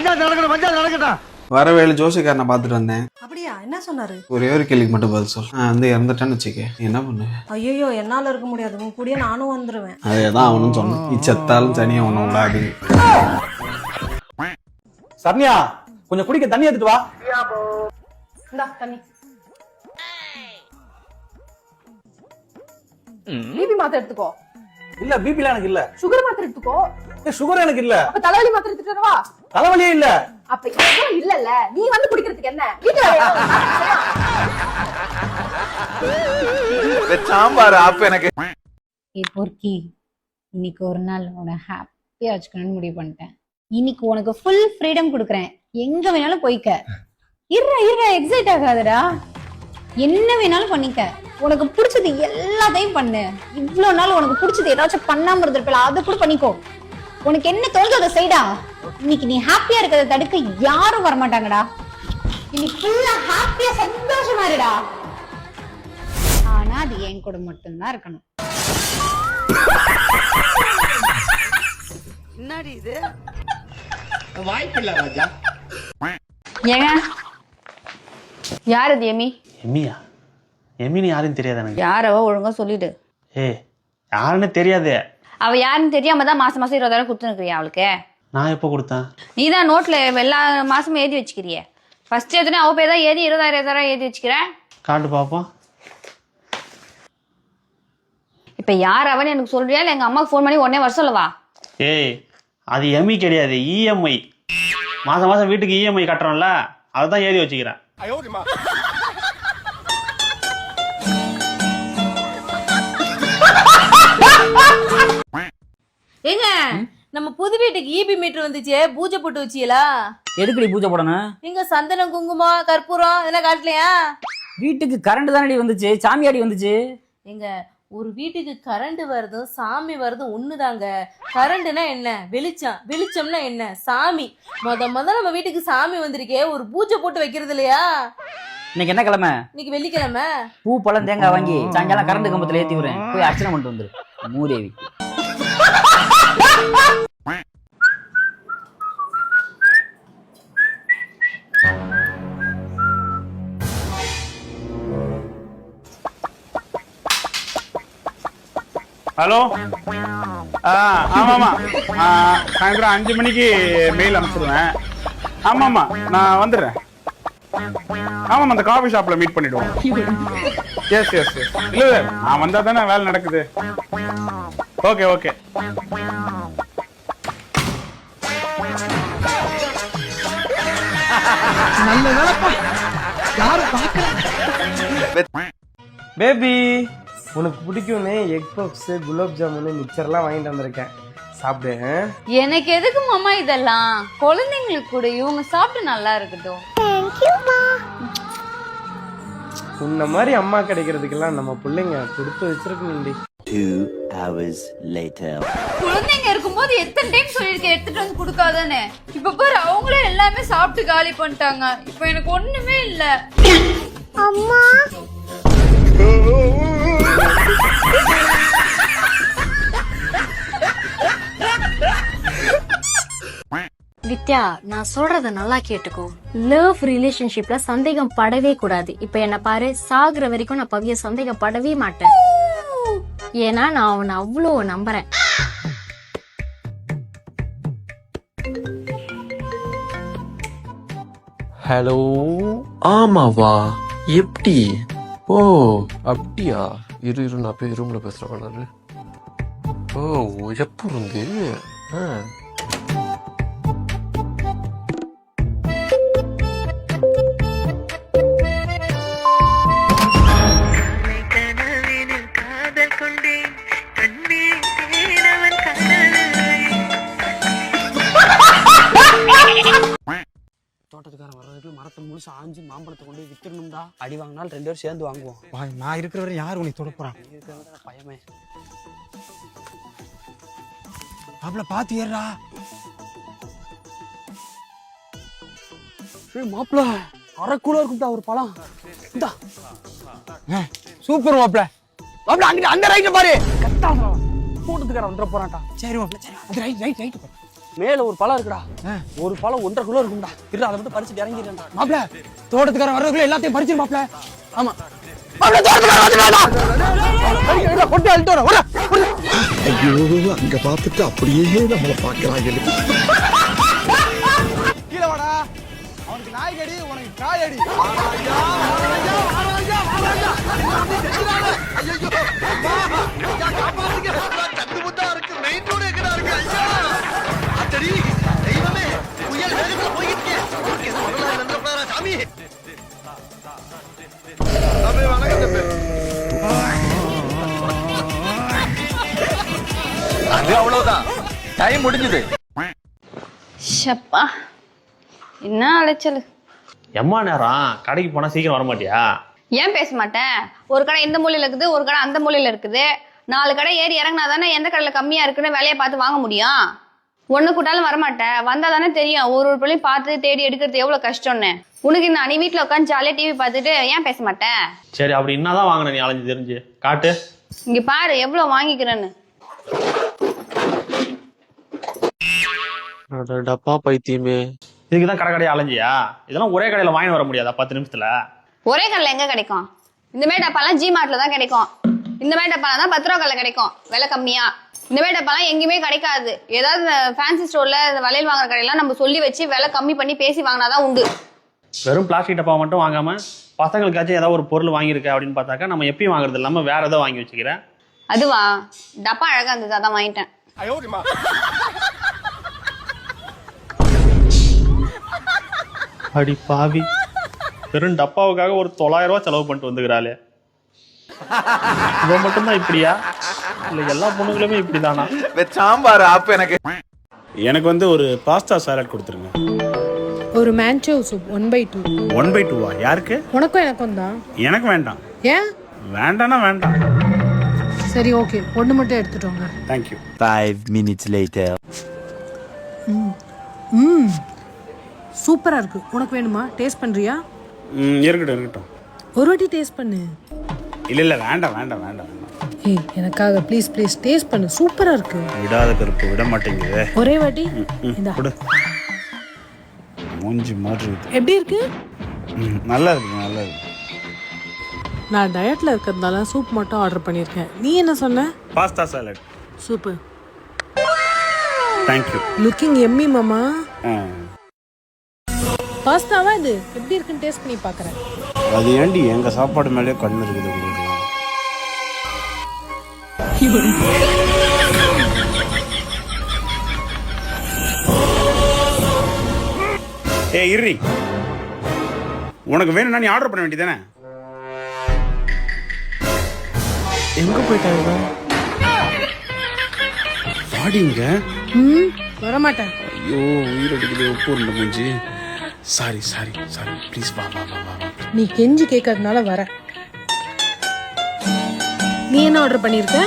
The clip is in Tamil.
பஞ்சாயத்து நடக்கணும் பஞ்சாயத்து நடக்கட்டும். வரவேலு ஜோசிக்காரனை பார்த்துட்டு வந்தேன். அப்படியா? என்ன சொன்னாரு? ஒரே ஒரு கேள்விக்கு மட்டும் பதில் சொல். நான் வந்து இறந்துட்டேன்னு வச்சுக்க நீ என்ன பண்ணுவேன் ஐயோ என்னால இருக்க முடியாது. உன் கூடயே நானும் வந்துருவேன். அதே தான் அவனும் சொன்னான். நீ செத்தாலும் தனியாக ஒன்றும் விடாது சரண்யா கொஞ்சம் குடிக்க தண்ணி எடுத்துட்டு வா. இந்தா தண்ணி. பிபி மாத்திரை எடுத்துக்கோ. இல்ல பிபில எனக்கு இல்ல. சுகர் மாத்திரை எடுத்துக்கோ. சுகர் எனக்கு இல்ல. அப்ப தலைவலி மாத்திரை எடுத்துட்டு வரவா? தலைவலியே இல்ல. அப்ப எதுவும் இல்லல்ல. நீ வந்து குடிக்கிறதுக்கு என்ன? வீட்டுல சாம்பார் ஆப்பு எனக்கு. ஏ பொறுக்கி. இன்னைக்கு ஒரு நாள் உன்னை ஹாப்பியா வச்சுக்கணும்னு முடிவு பண்ணிட்டேன். இன்னைக்கு உனக்கு ஃபுல் ஃப்ரீடம் கொடுக்குறேன். எங்க வேணாலும் போய்க்க. இருடா இருடா எக்ஸைட் ஆகாதடா. என்ன வேணாலும் பண்ணிக்க. உனக்கு பிடிச்சது எல்லாத்தையும் பண்ணு. இவ்வளவு நாள் உனக்கு பிடிச்சது ஏதாச்சும் பண்ணாம இருந்திருப்பல அதை கூட பண்ணிக்கோ. உனக்கு என்ன தோணுதோ அதை செய்டா. இன்னைக்கு நீ ஹாப்பியா இருக்கிறத தடுக்க யாரும் வரமாட்டாங்கடா. இன்னைக்கு ஃபுல்லா ஹாப்பியா சந்தோஷமா இருடா ஆனா அது என் கூட மட்டும்தான் இருக்கணும். ஏங்க? யார் அது எமி? எம்மியா எம்மின்னு யாருன்னு தெரியாது எனக்கு? யாரவோ ஒழுங்கா சொல்லிடு. ஏ யாருன்னு தெரியாது. அவ யாருன்னு தெரியாம தான் மாசம் மாசம் இருபதாயிரம் கொடுத்துருக்கிறியா அவளுக்கு? நான் எப்போ கொடுத்தேன்? நீ தான் நோட்ல எல்லா மாசமும் எழுதி வச்சுக்கிறியே. ஃபர்ஸ்ட் எதுனா அவ பேர் தான் ஏதி இருபதாயிரம் இருபதாயிரம் எழுதி வச்சுக்கிறேன் காட்டு பாப்போம் இப்ப யார் அவன்னு எனக்கு சொல்றியா இல்ல எங்க அம்மாக்கு ஃபோன் பண்ணி உடனே வர சொல்லவா? ஏய் அது எம்இ கிடையாது இஎம்ஐ மாசம் மாசம் வீட்டுக்கு இஎம்ஐ கட்டுறோம்ல அதை தான் ஏறி வச்சுக்கிறேன் வீட்டுக்கு ஈபி மீட்டர் வந்துச்சு பூஜை போட்டு வச்சியலா? எதுக்குடி பூஜை போடணும்? நீங்க சந்தனம் குங்குமம் கற்பூரம் இதெல்லாம் காட்டலையா? வீட்டுக்கு கரண்ட் தானடி வந்துச்சு? சாமியாடி வந்துச்சு? எங்க ஒரு வீட்டுக்கு கரண்ட் வருதும் சாமி வருதும் ஒண்ணுதாங்க. கரண்ட்னா என்ன? வெளிச்சம். வெளிச்சம்னா என்ன? சாமி. முத முத நம்ம வீட்டுக்கு சாமி வந்திருக்கே ஒரு பூஜை போட்டு வைக்கிறது இல்லையா? இன்னைக்கு என்ன கிழமை? இன்னைக்கு வெள்ளிக்கிழமை. பூ பழம் தேங்காய் வாங்கி சாயங்காலம் கரண்ட் கம்பத்துல ஏத்தி விடுறேன். போய் அர்ச்சனை பண்ணிட்டு வந்துரு. மூதேவி. ஹலோ? ஆ ஆமாம்மா. ஆ, சாயந்தரம் அஞ்சு மணிக்கு மெயில் அனுப்பிச்சிடுவேன். ஆமாம்மா நான் வந்துடுறேன். ஆமாம் அந்த காஃபி ஷாப்பில் மீட் பண்ணிடுவோம். எஸ் எஸ் எஸ் இல்லை இல்லை நான் வந்தால் தானே வேலை நடக்குது. ஓகே ஓகே பேபி உனக்கு பிடிக்கும்னு எக் பப்ஸ் குலாப் ஜாமுன் மிக்சர்லாம் வாங்கிட்டு வந்திருக்கேன். சாப்பிடு? எனக்கு எதுக்கு மாமா இதெல்லாம்? குழந்தைங்களுக்கு கூட இவங்க சாப்பிட்டு நல்லா இருக்கட்டும். உன்ன மாதிரி அம்மா கிடைக்கிறதுக்கெல்லாம் நம்ம பிள்ளைங்க கொடுத்து வச்சிருக்கணும்டி குழந்தைங்க இருக்கும்போது எத்தனை டைம் சொல்லிருக்கேன் எடுத்துட்டு வந்து கொடுக்காதன்னு. இப்ப பாரு அவங்களே எல்லாமே சாப்பிட்டு காலி பண்ணிட்டாங்க. இப்ப எனக்கு ஒண்ணுமே இல்ல. வித்யா நான் சொல்றத நல்லா கேட்டுக்கோ. லவ் ரிலேஷன்ஷிப்ல சந்தேகம் படவே கூடாது. இப்ப என்ன பாரு சாகுற வரைக்கும் நான் பவிய சந்தேகம் படவே மாட்டேன். ஏன்னா நான் அவனை அவ்வளோ நம்புறேன். ஹலோ ஆமாவா? எப்படி? ஓ அப்படியா? இரு இரு நான் போய் ரூமில் பேசுகிறேன் நானு ஓ எப்போ இருந்து? ஆ. முழுசு ஆஞ்சு மாம்பழத்தை கொண்டு போய் வித்துடணும்டா. அடி வாங்கினாலும் ரெண்டு பேரும் சேர்ந்து வாங்குவோம். நான் இருக்கிற வரை யார் உன்னை தொட போறான் பயமே. அவளை பார்த்து ஏறா மாப்பிள அரை கூட இருக்கும்டா ஒரு பழம். இந்தா. சூப்பர் மாப்ள மாப்ள அங்க அந்த ரைட்ல பாரு. தோட்டத்துக்காரன் வந்துட போறான்டா. சரி மாப்ள சரி. அது ரைட் ரைட் ரைட் மேல ஒரு பழம் இருக்குடா ஒரு பழம் ஒன்றரை கிலோ இருக்கும்டா இரு அதை மட்டும் பறிச்சுட்டு இறங்கிடுறேன்டா மாப்பிள தோட்டத்துக்காரன் வர்றதுக்குள்ள எல்லாத்தையும் பறிச்சிரு மாப்பிள ஆமா ஐயோ அங்க பார்த்துட்டு அப்படியே நம்மள பாக்குறாங்க கீழே வாடா அவனுக்கு நாய் கடி உனக்கு காய் அடி ஷப்பா என்ன அலைச்சல் எம்மா நேரம் கடைக்கு போனா சீக்கிரம் வர மாட்டியா ஏன் பேச மாட்டேன் ஒரு கடை இந்த மூலையில இருக்குது ஒரு கடை அந்த மூலையில இருக்குது நாலு கடை ஏறி இறங்கினா தானே எந்த கடையில் கம்மியா இருக்குன்னு விலையை பார்த்து வாங்க முடியும் ஒன்று கூட்டாலும் வரமாட்டேன் வந்தா தானே தெரியும். ஒரு ஒரு பொருளையும் பார்த்து தேடி எடுக்கிறது எவ்வளோ கஷ்டம்னு. உனக்கு என்ன நீ வீட்டில் உட்காந்து ஜாலியாக டிவி பார்த்துட்டு ஏன் பேச மாட்டேன் சரி அப்படி என்னதான் வாங்கின நீ அலைஞ்சு தெரிஞ்சு? காட்டு. இங்க பாரு எவ்வளோ வாங்கிக்கிறேன்னு. டப்பா பைத்தியமே. இதுக்கு தான் கடை கடையா அலைஞ்சியா இதெல்லாம் ஒரே கடையில் வாங்கி வர முடியாதா? பத்து நிமிஷத்துல. ஒரே கடையில் எங்க கிடைக்கும்? இந்த மாதிரி டப்பாலாம் ஜி மார்ட்ல தான் கிடைக்கும். இந்த மாதிரி டப்பாலாம் தான் பத்து ரூபா கிடைக்கும். விலை கம்மியா. இந்த மாதிரி டப்பாலாம் எங்கேயுமே கிடைக்காது. ஏதாவது ஃபேன்சி ஸ்டோர்ல வளையல் வாங்குற கடையெல்லாம் நம்ம சொல்லி வச்சு விலை கம்மி பண்ணி பேசி வாங்கினாதான் உண்டு. வெறும் பிளாஸ்டிக் டப்பா மட்டும் வாங்காம பசங்களுக்காச்சும் ஏதாவது ஒரு பொருள் வாங்கியிருக்க அப்படின்னு பார்த்தாக்கா நம்ம எப்பயும் வாங்குறது இல்லாம வேற ஏதோ வாங்கி வச்சுக்கிறேன். அதுவா? டப்பா அழகா இருந்தது அதான் வாங்கிட்டேன். அடி பாவி. வெறும் டப்பாவுக்காக ஒரு தொள்ளாயிரம் ரூபாய் செலவு பண்ணிட்டு வந்துக்கிறாளே. இவன் மட்டும்தான் இப்படியா? இல்ல எல்லா பொண்ணுங்களுமே இப்படிதானா? சாம்பார் ஆப்பு எனக்கு. எனக்கு வந்து ஒரு பாஸ்தா சாலட் கொடுத்துருங்க. ஒரு manchow soup one by two one by டூவா யாருக்கு? உனக்கும் எனக்கும் தான். எனக்கு வேண்டாம். ஏன்? வேண்டாம்னா வேண்டாம். சரி ஓகே ஒன்று மட்டும் எடுத்துட்டோங்க தேங்க்யூ ம் சூப்பராக இருக்கு. உனக்கு வேணுமா? டேஸ்ட் பண்ணுறியா ம் இருக்கட்டும் இருக்கட்டும். ஒரு வாட்டி டேஸ்ட் பண்ணு. இல்லை இல்லை வேண்டாம் வேண்டாம் வேண்டாம் ஏய் எனக்காக ப்ளீஸ் ப்ளீஸ் டேஸ்ட் பண்ணு. சூப்பராக இருக்கு. விடாத கருப்பு விட மாட்டேங்குது. ஒரே வாட்டி? இந்தா. கொடு. மூஞ்சி மாதிரி இருக்கு. எப்படி இருக்கு? ம், நல்லா இருக்கு நல்லா இருக்கு. நான் டயட்ல இருக்கிறதுனால சூப் மட்டும் ஆர்டர் பண்ணியிருக்கேன். நீ என்ன சொன்ன? Pasta salad super thank you looking Emmy மாமா பாஸ்தாவா இது? எப்படி இருக்குன்னு டேஸ்ட் பண்ணி பார்க்குறேன் அது ஏண்டி எங்கள் சாப்பாடு மேலேயே கண்ணு இருக்குது உங்களுக்கு? ஏ இர்ரி. உனக்கு வேணும்னா நீ ஆர்டர் பண்ண வேண்டியதானே எங்க போயிட்டாங்க வாடிங்க ம் வரமாட்டேன். ஐயோ உயிர் அடிக்குது உப்பு உருண்டை மூஞ்சி. சாரி சாரி சாரி ப்ளீஸ் வா வா வா வா நீ கெஞ்சி கேட்கறதுனால வர நீ என்ன ஆர்டர் பண்ணியிருக்க